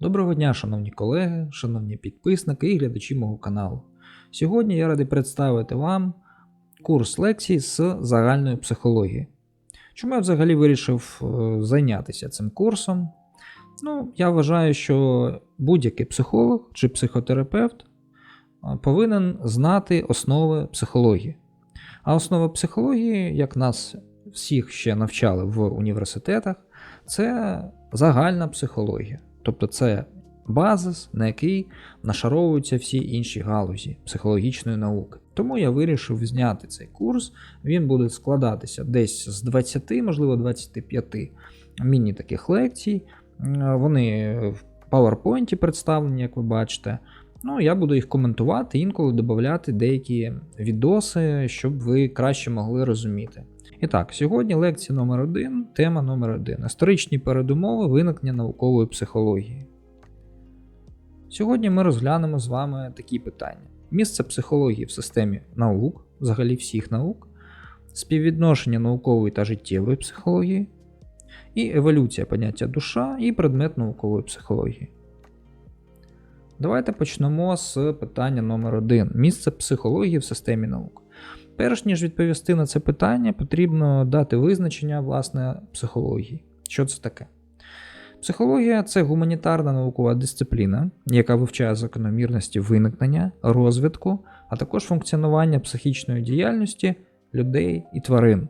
Доброго дня, шановні колеги, шановні підписники і глядачі мого каналу. Сьогодні я радий представити вам курс лекцій з загальної психології. Чому я взагалі вирішив е, зайнятися цим курсом? Ну, я вважаю, що будь-який психолог чи психотерапевт е, повинен знати основи психології. А основа психології, як нас всіх ще навчали в університетах, це загальна психологія. Тобто це базис, на який нашаровуються всі інші галузі психологічної науки. Тому я вирішив зняти цей курс. Він буде складатися десь з 20, можливо, 25 міні таких лекцій. Е, Вони в PowerPoint представлені, як ви бачите. Ну, я буду їх коментувати, інколи додати деякі відоси, щоб ви краще могли розуміти. І так, сьогодні лекція номер 1 тема номер 1 Історичні передумови виникнення наукової психології. Сьогодні ми розглянемо з вами такі питання: місце психології в системі наук, взагалі всіх наук, співвідношення наукової та життєвої психології, і еволюція поняття душа і предмет наукової психології. Давайте почнемо з питання номер 1 Місце психології в системі наук. Перш ніж відповісти на це питання, потрібно дати визначення власне психології. Що це таке? Психологія це гуманітарна наукова дисципліна, яка вивчає закономірності виникнення, розвитку, а також функціонування психічної діяльності людей і тварин.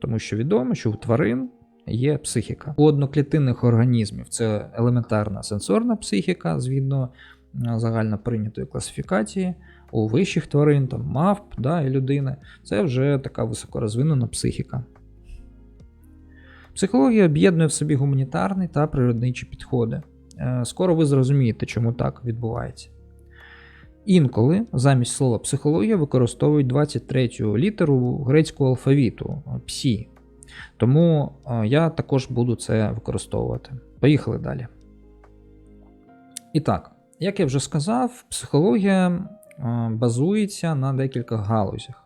Тому що відомо, що у тварин є психіка. У одноклітинних організмів це елементарна сенсорна психіка, згідно е, загально прийнятої класифікації. У вищих тварин, там мавп да, і людини, це вже така високорозвинена психіка. Психологія об'єднує в собі гуманітарні та природничі підходи. Е, Скоро ви зрозумієте, чому так відбувається. Інколи замість слова психологія використовують 23-ю літеру грецького алфавіту псі. Тому е, я також буду це використовувати. Поїхали далі. І так, як я вже сказав, психологія базується на декількох галузях.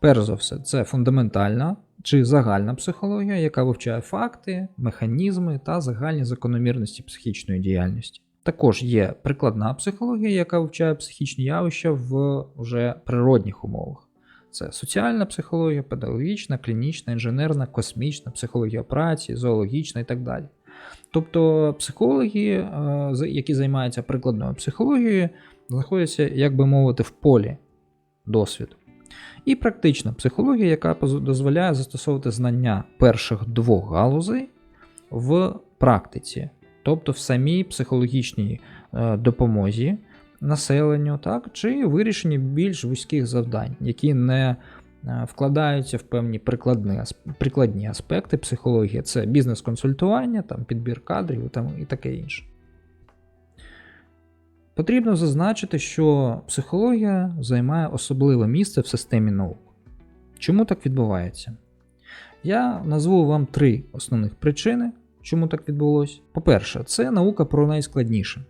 Перш за все, це фундаментальна чи загальна психологія, яка вивчає факти, механізми та загальні закономірності психічної діяльності. Також є прикладна психологія, яка вивчає психічні явища в уже природних умовах. Це соціальна психологія, педагогічна, клінічна, інженерна, космічна, психологія праці, зоологічна і так далі. Тобто психологи, е, які займаються прикладною психологією, знаходяться, як би мовити, в полі досвіду. І практична психологія, яка дозволяє застосовувати знання перших двох галузей в практиці, тобто в самій психологічній е, допомозі населенню, так, чи вирішенні більш вузьких завдань, які не е, вкладаються в певні прикладні, прикладні аспекти психології. Це бізнес-консультування, там, підбір кадрів там, і таке інше. Потрібно зазначити, що психологія займає особливе місце в системі наук. Чому так відбувається? Я назву вам три основних причини, чому так відбулося. По-перше, це наука про найскладніше.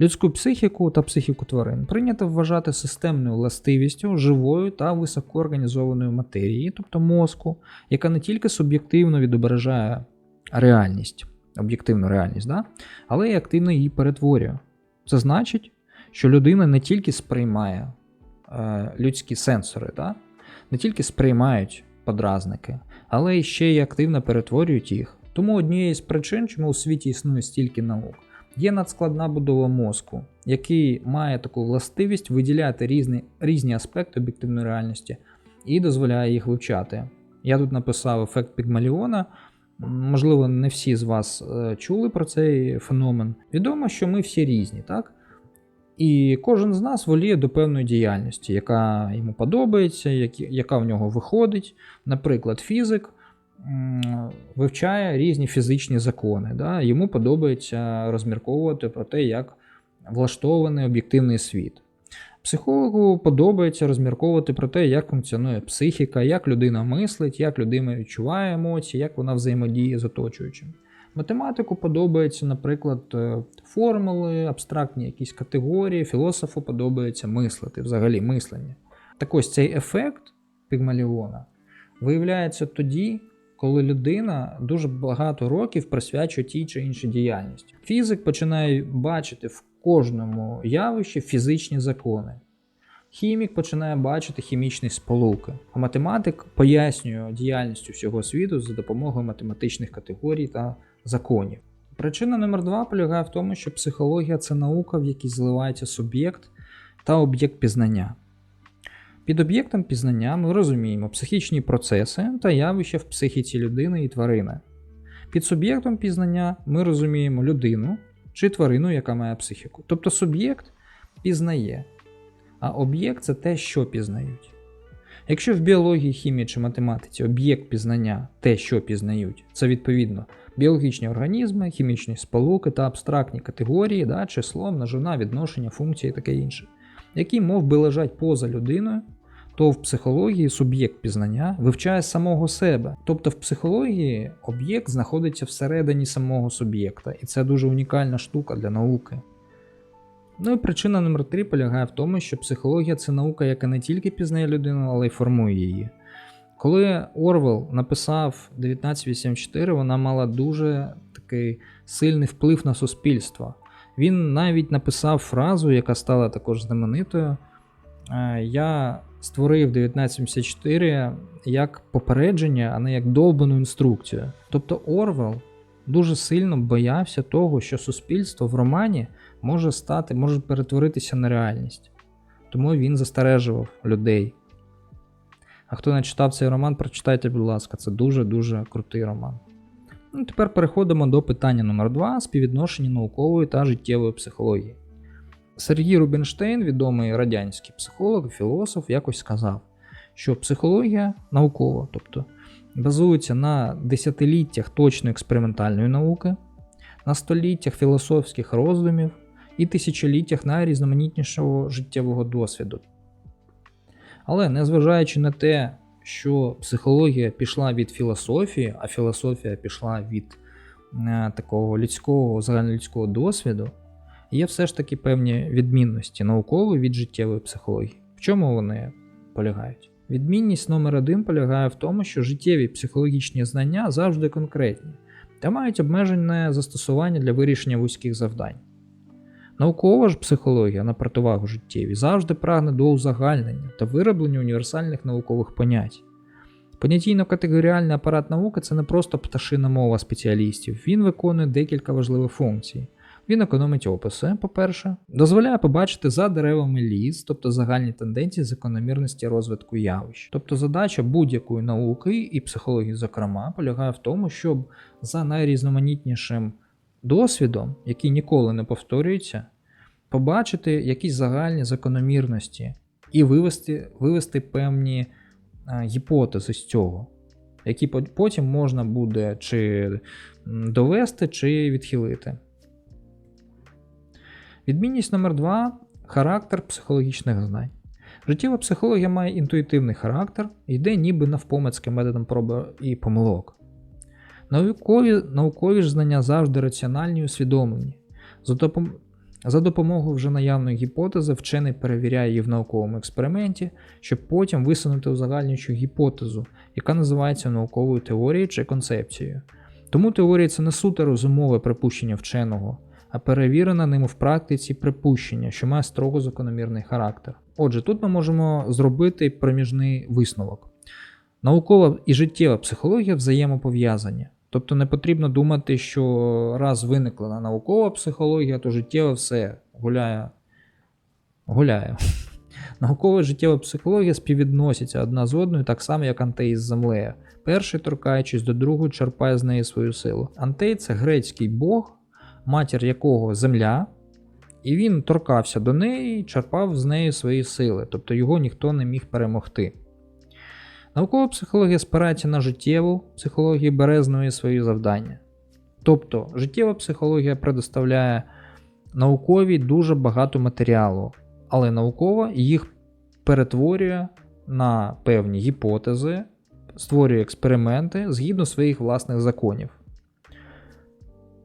Людську психіку та психіку тварин прийнято вважати системною властивістю живої та високоорганізованої матерії, тобто мозку, яка не тільки суб'єктивно відображає реальність, об'єктивну реальність, да? але й активно її перетворює. Це значить, що людина не тільки сприймає е, людські сенсори, да? не тільки сприймають подразники, але ще й активно перетворюють їх. Тому однією з причин, чому у світі існує стільки наук, є надскладна будова мозку, який має таку властивість виділяти різні, різні аспекти об'єктивної реальності і дозволяє їх вивчати. Я тут написав ефект Пігмаліона. Можливо, не всі з вас е, чули про цей феномен. Відомо, що ми всі різні, так? І кожен з нас воліє до певної діяльності, яка йому подобається, яка в нього виходить. Наприклад, фізик вивчає різні фізичні закони. Да? Йому подобається розмірковувати про те, як влаштований об'єктивний світ. Психологу подобається розмірковувати про те, як функціонує психіка, як людина мислить, як людина відчуває емоції, як вона взаємодіє з оточуючим. Математику подобається, наприклад, е, формули, абстрактні якісь категорії, філософу подобається мислити, взагалі мислення. Так ось цей ефект Пігмаліона виявляється тоді, коли людина дуже багато років присвячує тій чи іншій діяльності. Фізик починає бачити в кожному явищі фізичні закони. Хімік починає бачити хімічні сполуки, а математик пояснює діяльність всього світу за допомогою математичних категорій та законів. Причина номер два полягає в тому, що психологія це наука, в якій зливається суб'єкт та об'єкт пізнання. Під об'єктом пізнання ми розуміємо психічні процеси та явища в психіці людини і тварини. Під суб'єктом пізнання ми розуміємо людину чи тварину, яка має психіку. Тобто суб'єкт пізнає, а об'єкт це те, що пізнають. Якщо в біології, хімії чи математиці об'єкт пізнання те, що пізнають, це відповідно біологічні організми, хімічні сполуки та абстрактні категорії, да, число, множина, відношення, функції і таке інше, які мов би лежать поза людиною, то в психології суб'єкт пізнання вивчає самого себе. Тобто в психології об'єкт знаходиться всередині самого суб'єкта, і це дуже унікальна штука для науки. Ну і причина номер 3 полягає в тому, що психологія це наука, яка не тільки пізнає людину, але й формує її. Коли Орвел написав 1984, вона мала дуже такий сильний вплив на суспільство. Він навіть написав фразу, яка стала також знаменитою. Е, Я створив 1974 як попередження, а не як довбану інструкцію. Тобто Орвел дуже сильно боявся того, що суспільство в романі може стати, може перетворитися на реальність. Тому він застережував людей. А хто не читав цей роман, прочитайте, будь ласка, це дуже-дуже крутий роман. Ну, тепер переходимо до питання номер 2 співвідношення наукової та життєвої психології. Сергій Рубінштейн, відомий радянський психолог, філософ, якось сказав, що психологія наукова, тобто базується на десятиліттях точної експериментальної науки, на століттях філософських роздумів і тисячоліттях найрізноманітнішого життєвого досвіду. Але незважаючи на те, що психологія пішла від філософії, а філософія пішла від е, такого людського, загальнолюдського досвіду, є все ж таки певні відмінності наукової від життєвої психології. В чому вони полягають? Відмінність номер один полягає в тому, що життєві психологічні знання завжди конкретні та мають обмежене застосування для вирішення вузьких завдань. Наукова ж психологія на противагу життєві завжди прагне до узагальнення та вироблення універсальних наукових понять. Понятійно-категоріальний апарат науки це не просто пташина мова спеціалістів, він виконує декілька важливих функцій. Він економить описи, по-перше, дозволяє побачити за деревами ліс, тобто загальні тенденції закономірності розвитку явищ. Тобто задача будь-якої науки і психології, зокрема, полягає в тому, щоб за найрізноманітнішим досвідом, який ніколи не повторюється, побачити якісь загальні закономірності і вивести, вивести певні а, гіпотези з цього, які потім можна буде чи довести, чи відхилити. Відмінність номер 2 характер психологічних знань. Життєва психологія має інтуїтивний характер йде ніби навпомацьки методом проби і помилок. Наукові, наукові ж знання завжди раціональні і усвідомлені. За, допом... За допомогою вже наявної гіпотези вчений перевіряє її в науковому експерименті, щоб потім висунути узагальнюючу гіпотезу, яка називається науковою теорією чи концепцією. Тому теорія це не суто розумове припущення вченого, а перевірена ним в практиці припущення, що має строго закономірний характер. Отже, тут ми можемо зробити проміжний висновок. Наукова і життєва психологія взаємопов'язані. Тобто не потрібно думати, що раз виникла наукова психологія, то життєва все гуляє. гуляє. Наукова і життєва психологія співвідносяться одна з одною, так само, як антей з землею. Перший, торкаючись до другого, черпає з неї свою силу. Антей це грецький бог, матір якого земля, і він торкався до неї черпав з неї свої сили, тобто його ніхто не міг перемогти. Наукова психологія спирається на життєву психологію бере з неї свої завдання. Тобто, життєва психологія предоставляє наукові дуже багато матеріалу, але наукова їх перетворює на певні гіпотези, створює експерименти згідно своїх власних законів.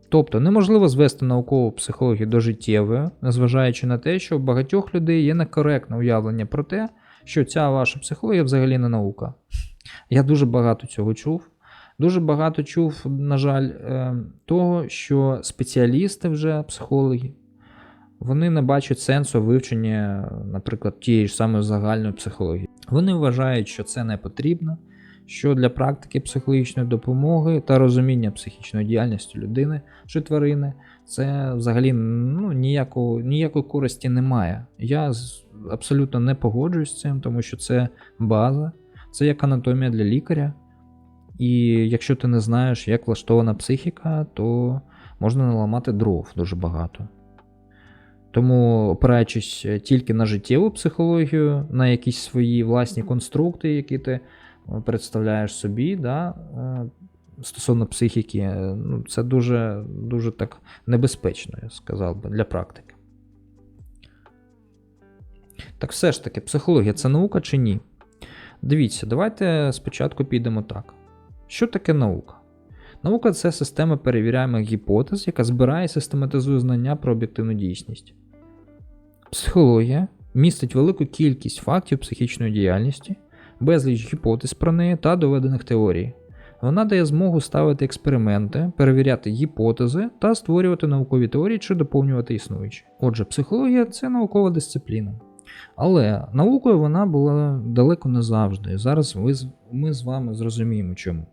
Тобто неможливо звести наукову психологію до життєвої, незважаючи на те, що у багатьох людей є некоректне уявлення про те, що ця ваша психологія взагалі не наука. Я дуже багато цього чув. Дуже багато чув, на жаль, е, того, що спеціалісти вже, психологи, вони не бачать сенсу вивчення, наприклад, тієї ж самої загальної психології. Вони вважають, що це не потрібно, що для практики психологічної допомоги та розуміння психічної діяльності людини чи тварини це взагалі ну, ніякого, ніякої користі немає. Я абсолютно не погоджуюсь з цим, тому що це база, це як анатомія для лікаря. І якщо ти не знаєш, як влаштована психіка, то можна наламати дров дуже багато. Тому, опираючись тільки на життєву психологію, на якісь свої власні конструкти, які ти представляєш собі, да, е, стосовно психіки, е, ну, це дуже, дуже так небезпечно, я сказав би, для практики. Так все ж таки, психологія це наука чи ні? Дивіться, давайте спочатку підемо так. Що таке наука? Наука це система перевіряємих гіпотез, яка збирає і систематизує знання про об'єктивну дійсність. Психологія містить велику кількість фактів психічної діяльності, безліч гіпотез про неї та доведених теорій. Вона дає змогу ставити експерименти, перевіряти гіпотези та створювати наукові теорії чи доповнювати існуючі. Отже, психологія це наукова дисципліна. Але наукою вона була далеко не завжди. Зараз ви, ми з вами зрозуміємо чому.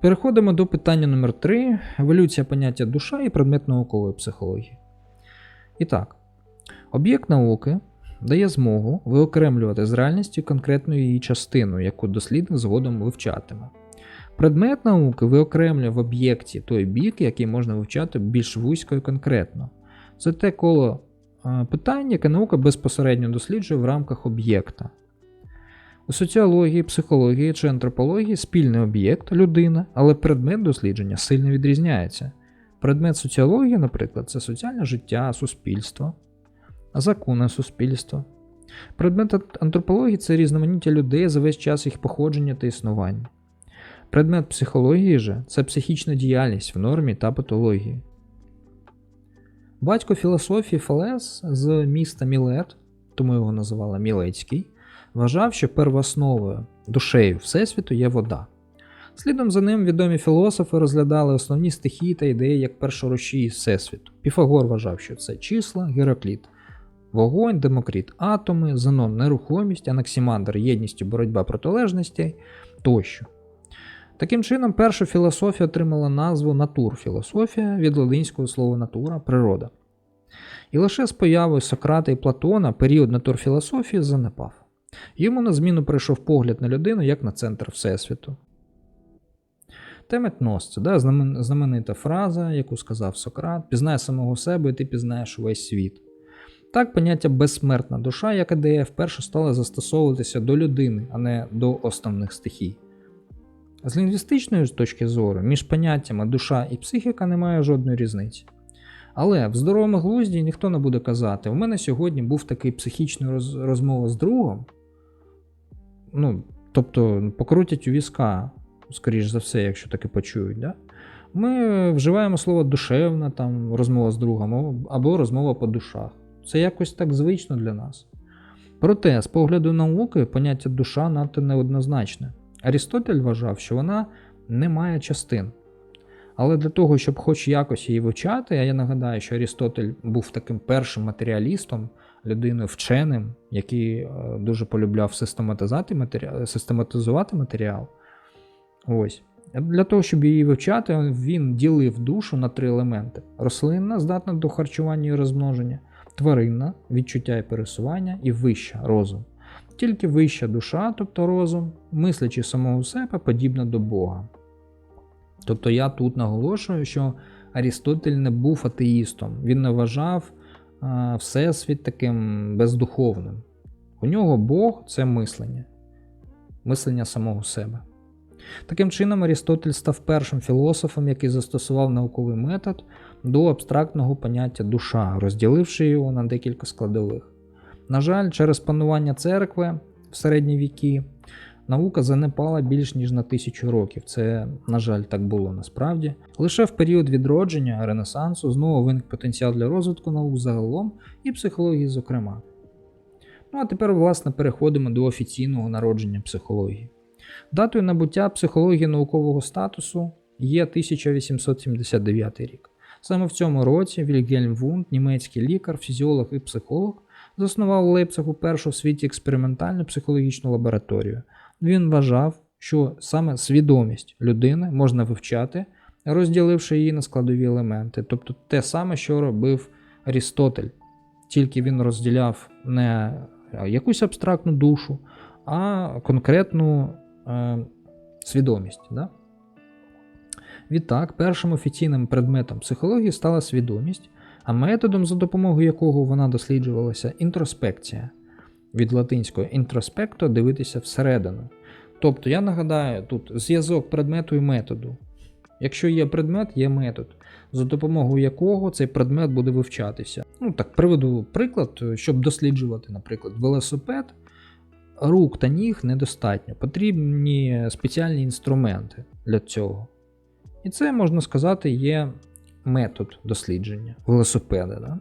Переходимо до питання номер 3 еволюція поняття душа і предмет наукової психології. І так, об'єкт науки дає змогу виокремлювати з реальністю конкретну її частину, яку дослідник згодом вивчатиме. Предмет науки виокремлює в об'єкті той бік, який можна вивчати більш вузько і конкретно. Це те коло е, питань, яке наука безпосередньо досліджує в рамках об'єкта. У соціології, психології чи антропології спільний об'єкт людина, але предмет дослідження сильно відрізняється. Предмет соціології, наприклад, це соціальне життя, суспільство, закони суспільства. Предмет антропології це різноманіття людей за весь час їх походження та існування. Предмет психології же це психічна діяльність в нормі та патології. Батько філософії Фалес з міста Мілет, тому його називали Мілецький, вважав, що первоосновою душею Всесвіту є вода. Слідом за ним відомі філософи розглядали основні стихії та ідеї як першоручі Всесвіту. Піфагор вважав, що це числа, Геракліт, вогонь, Демокріт, атоми, Зенон, нерухомість, Анаксімандр, єдність і боротьба протилежностей тощо. Таким чином, перша філософія отримала назву натурфілософія від латинського слова натура природа. І лише з появою Сократа і Платона період натурфілософії занепав. Йому на зміну прийшов погляд на людину як на центр Всесвіту. Теметнос це да, знаменита фраза, яку сказав Сократ: пізнай самого себе, і ти пізнаєш увесь світ. Так, поняття безсмертна душа, як ідея, вперше стало застосовуватися до людини, а не до основних стихій. З лінгвістичної точки зору, між поняттями душа і психіка немає жодної різниці. Але в здоровому глузді ніхто не буде казати: у мене сьогодні був такий психічний роз- розмова з другом. Ну, тобто, покрутять у візка, скоріш за все, якщо таки почують. Да? Ми вживаємо слово душевна, там, розмова з другом, або розмова по душах. Це якось так звично для нас. Проте, з погляду науки, поняття душа надто неоднозначне. Арістотель вважав, що вона не має частин. Але для того, щоб хоч якось її вивчати, я нагадаю, що Арістотель був таким першим матеріалістом, людиною вченим, який е, дуже полюбляв систематизувати матеріал. Ось. Для того, щоб її вивчати, він ділив душу на три елементи: рослинна, здатна до харчування і розмноження, тваринна відчуття і пересування, і вища розум. Тільки вища душа, тобто розум, мислячи самого себе, подібна до Бога. Тобто я тут наголошую, що Арістотель не був атеїстом, він не вважав а, Всесвіт таким бездуховним. У нього Бог це мислення, мислення самого себе. Таким чином, Арістотель став першим філософом, який застосував науковий метод до абстрактного поняття душа, розділивши його на декілька складових. На жаль, через панування церкви в середні віки наука занепала більш ніж на тисячу років. Це, на жаль, так було насправді. Лише в період відродження Ренесансу знову виник потенціал для розвитку наук загалом і психології, зокрема. Ну а тепер, власне, переходимо до офіційного народження психології. Датою набуття психології наукового статусу є 1879 рік. Саме в цьому році Вільгельм Вунд, німецький лікар, фізіолог і психолог, заснував у Лейпцигу першу в світі експериментальну психологічну лабораторію. Він вважав, що саме свідомість людини можна вивчати, розділивши її на складові елементи, тобто те саме, що робив Арістотель. Тільки він розділяв не якусь абстрактну душу, а конкретну е, свідомість. Да? Відтак, першим офіційним предметом психології стала свідомість, а методом, за допомогою якого вона досліджувалася, інтроспекція. Від латинського інтроспекто дивитися всередину. Тобто, я нагадаю, тут зв'язок предмету і методу. Якщо є предмет, є метод, за допомогою якого цей предмет буде вивчатися. Ну так, приведу приклад, щоб досліджувати, наприклад, велосипед, рук та ніг недостатньо, потрібні спеціальні інструменти для цього. І це, можна сказати, є метод дослідження велосипеда. Да?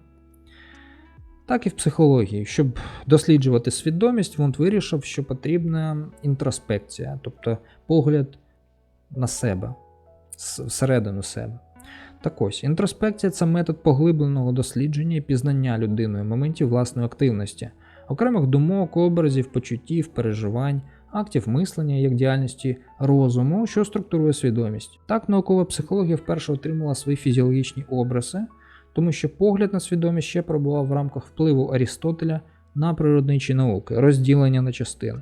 Так і в психології. Щоб досліджувати свідомість, Вунд вирішив, що потрібна інтроспекція, тобто погляд на себе, всередину себе. Так ось, інтроспекція це метод поглибленого дослідження і пізнання людиною моментів власної активності, окремих думок, образів, почуттів, переживань, актів мислення як діяльності розуму, що структурує свідомість. Так наукова психологія вперше отримала свої фізіологічні образи, тому що погляд на свідомість ще пробував в рамках впливу Арістотеля на природничі науки, розділення на частини.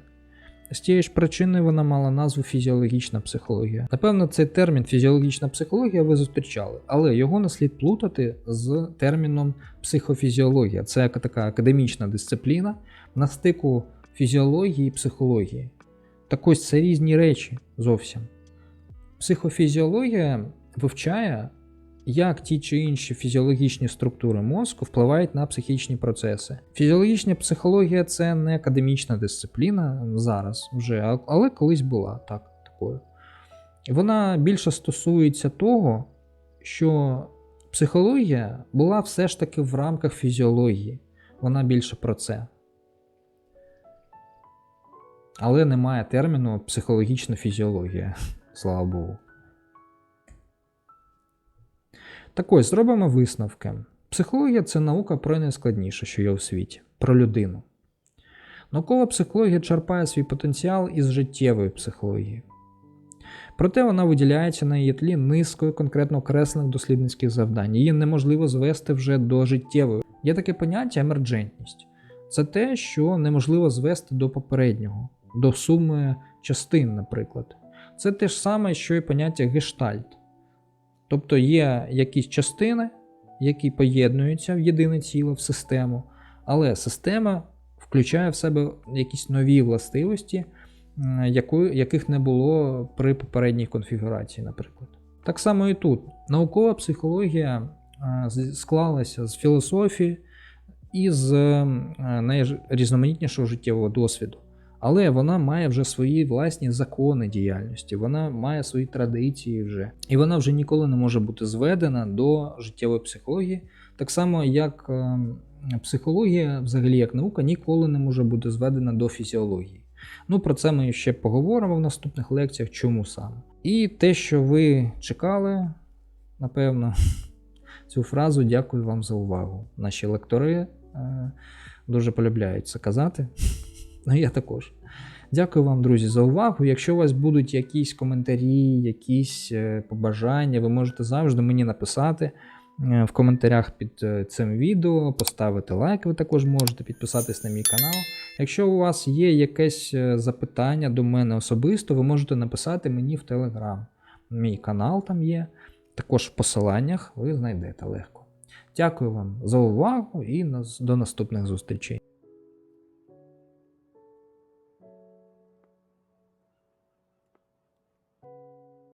З тієї ж причини вона мала назву фізіологічна психологія. Напевно, цей термін фізіологічна психологія ви зустрічали, але його не слід плутати з терміном психофізіологія. Це така академічна дисципліна на стику фізіології і психології. Так ось це різні речі зовсім. Психофізіологія вивчає, як ті чи інші фізіологічні структури мозку впливають на психічні процеси. Фізіологічна психологія це не академічна дисципліна зараз вже, але колись була так, такою. Вона більше стосується того, що психологія була все ж таки в рамках фізіології. Вона більше про це. Але немає терміну психологічна фізіологія, слава Богу. Так ось зробимо висновки. Психологія це наука про найскладніше, що є у світі, про людину. Наукова психологія черпає свій потенціал із життєвої психології. Проте вона виділяється на її тлі низкою конкретно окреслених дослідницьких завдань. Її неможливо звести вже до життєвої. Є таке поняття емерджентність. Це те, що неможливо звести до попереднього, до суми частин, наприклад. Це те ж саме, що і поняття гештальт. Тобто є якісь частини, які поєднуються в єдине ціле, в систему, але система включає в себе якісь нові властивості, яких не було при попередній конфігурації, наприклад. Так само і тут. Наукова психологія склалася з філософії і з найрізноманітнішого життєвого досвіду. Але вона має вже свої власні закони діяльності, вона має свої традиції вже. І вона вже ніколи не може бути зведена до життєвої психології, так само, як психологія, взагалі як наука, ніколи не може бути зведена до фізіології. Ну, про це ми ще поговоримо в наступних лекціях, чому саме. І те, що ви чекали, напевно, цю фразу дякую вам за увагу. Наші лектори е, дуже полюбляють це казати. Ну, я також. Дякую вам, друзі, за увагу. Якщо у вас будуть якісь коментарі, якісь е, побажання, ви можете завжди мені написати е, в коментарях під е, цим відео, поставити лайк, ви також можете підписатись на мій канал. Якщо у вас є якесь запитання до мене особисто, ви можете написати мені в Телеграм. Мій канал там є. Також в посиланнях ви знайдете легко. Дякую вам за увагу і до наступних зустрічей.